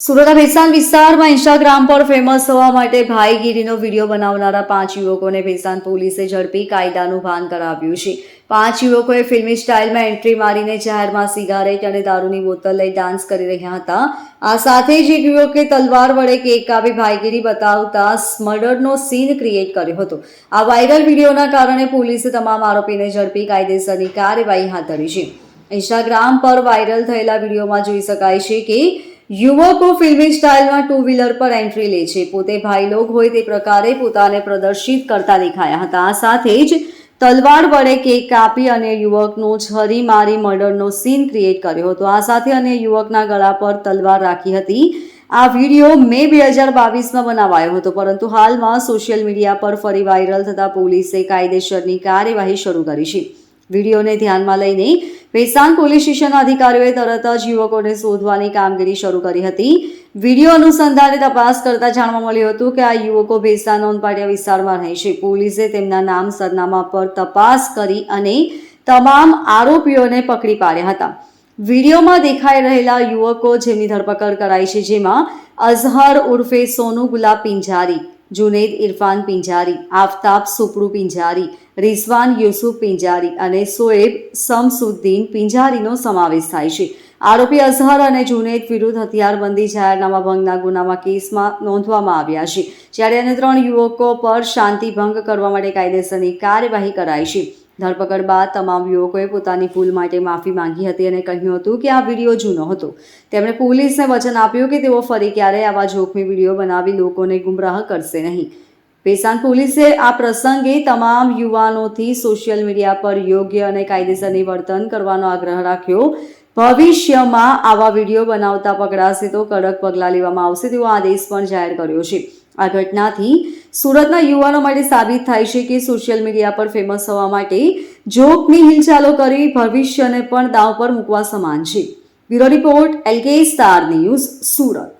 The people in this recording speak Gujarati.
સુરતના ભેસાણ વિસ્તારમાં ઇન્સ્ટાગ્રામ પર ફેમસ થવા માટે ભાઈગીરીનો વીડિયો બનાવનારા પાંચ યુવકોને ભેસાણ પોલીસે ઝડપી કાયદાનું ભાન કરાવ્યું છે. પાંચ યુવકોએ ફિલ્મી સ્ટાઇલમાં એન્ટ્રી મારીને જાહેરમાં સિગારેટ અને દારૂની બોતલ લઈ ડાન્સ કરી રહ્યા હતા. આ સાથે જ એક યુવકે તલવાર વડે કેક કાપી ભાઈગીરી બતાવતા મર્ડરનો સીન ક્રિએટ કર્યો હતો. આ વાયરલ વિડીયોના કારણે પોલીસે તમામ આરોપીને ઝડપી કાયદેસરની કાર્યવાહી હાથ ધરી છે. ઇન્સ્ટાગ્રામ પર વાયરલ થયેલા વિડીયોમાં જોઈ શકાય છે કે યુવકો ફિલ્મી સ્ટાઇલમાં ટુ વ્હીલર પર એન્ટ્રી લે છે. પોતે ભાઈલોગ હોય તે પ્રકારે પોતાને પ્રદર્શિત કરતા દેખાયા હતા. આ સાથે જ તલવાર વડે કેક કાપી અને યુવકનો છરી મારી મર્ડરનો સીન ક્રિએટ કર્યો હતો. આ સાથે અને યુવકના ગળા પર તલવાર રાખી હતી. આ વીડિયો મે બે હજાર બાવીસમાં બનાવાયો હતો. પરંતુ હાલમાં સોશિયલ મીડિયા પર ફરી વાયરલ થતાં પોલીસે કાયદેસરની કાર્યવાહી શરૂ કરી છે. વિડીયોને ધ્યાનમાં લઈને ભેસાણ પોલીસ સ્ટેશનના અધિકારીઓએ તરત જ યુવકોને શોધવાની કામગીરી શરૂ કરી હતી. વીડિયો અનુસંધાને તપાસ કરતા જાણવા મળ્યું હતું કે આ યુવકો ભેસા નોંધપાટિયા વિસ્તારમાં રહે છે. પોલીસે તેમના નામ, સરનામા પર તપાસ કરી અને તમામ આરોપીઓને પકડી પાડ્યા હતા. વિડીયોમાં દેખાઈ રહેલા યુવકો જેમની ધરપકડ કરાઈ છે જેમાં અઝહર ઉર્ફે સોનુ ગુલાબ પિંજારી જુનેદ ઇરફાન પિંજારી, આફતાબ સુપડુ પિંજારી, રિઝવાન યુસુફ પિંજારી અને સોએબ સમસુદ્દીન પિંજારીનો સમાવેશ થાય છે. આરોપી અઝહર અને જુનેદ વિરુદ્ધ હથિયારબંધી જાહેરનામા ભંગના ગુનામાં કેસમાં નોંધવામાં આવ્યા છે. જ્યારે અન્ય ત્રણ યુવકો પર શાંતિ ભંગ કરવા માટે કાયદેસરની કાર્યવાહી કરાઈ છે. ધરપકડ બાદ તમામ યુવકોએ પોતાની ભૂલ માટે માફી માંગી હતી અને કહ્યું હતું કે આ વીડિયો જૂનો હતો. તેમણે પોલીસને વચન આપ્યું કે તેઓ ફરી ક્યારેય આવા જોખમી વીડિયો બનાવી લોકોને ગુમરાહ કરશે નહીં. પેસાન પોલીસે આ પ્રસંગે તમામ યુવાનોથી સોશિયલ મીડિયા પર યોગ્ય અને કાયદેસરની વર્તન કરવાનો આગ્રહ રાખ્યો. ભવિષ્યમાં આવા વીડિયો બનાવતા પકડાશે તો કડક પગલાં લેવામાં આવશે તેવો આદેશ પણ જાહેર કર્યો છે. આ ઘટનાથી સુરતના યુવાનો માટે સાબિત થાય છે કે સોશિયલ મીડિયા પર ફેમસ થવા માટે જોકની હિલચાલો કરી ભવિષ્યને પણ દાવ પર મૂકવા સમાન છે. Bureau report, LK star news, Surat.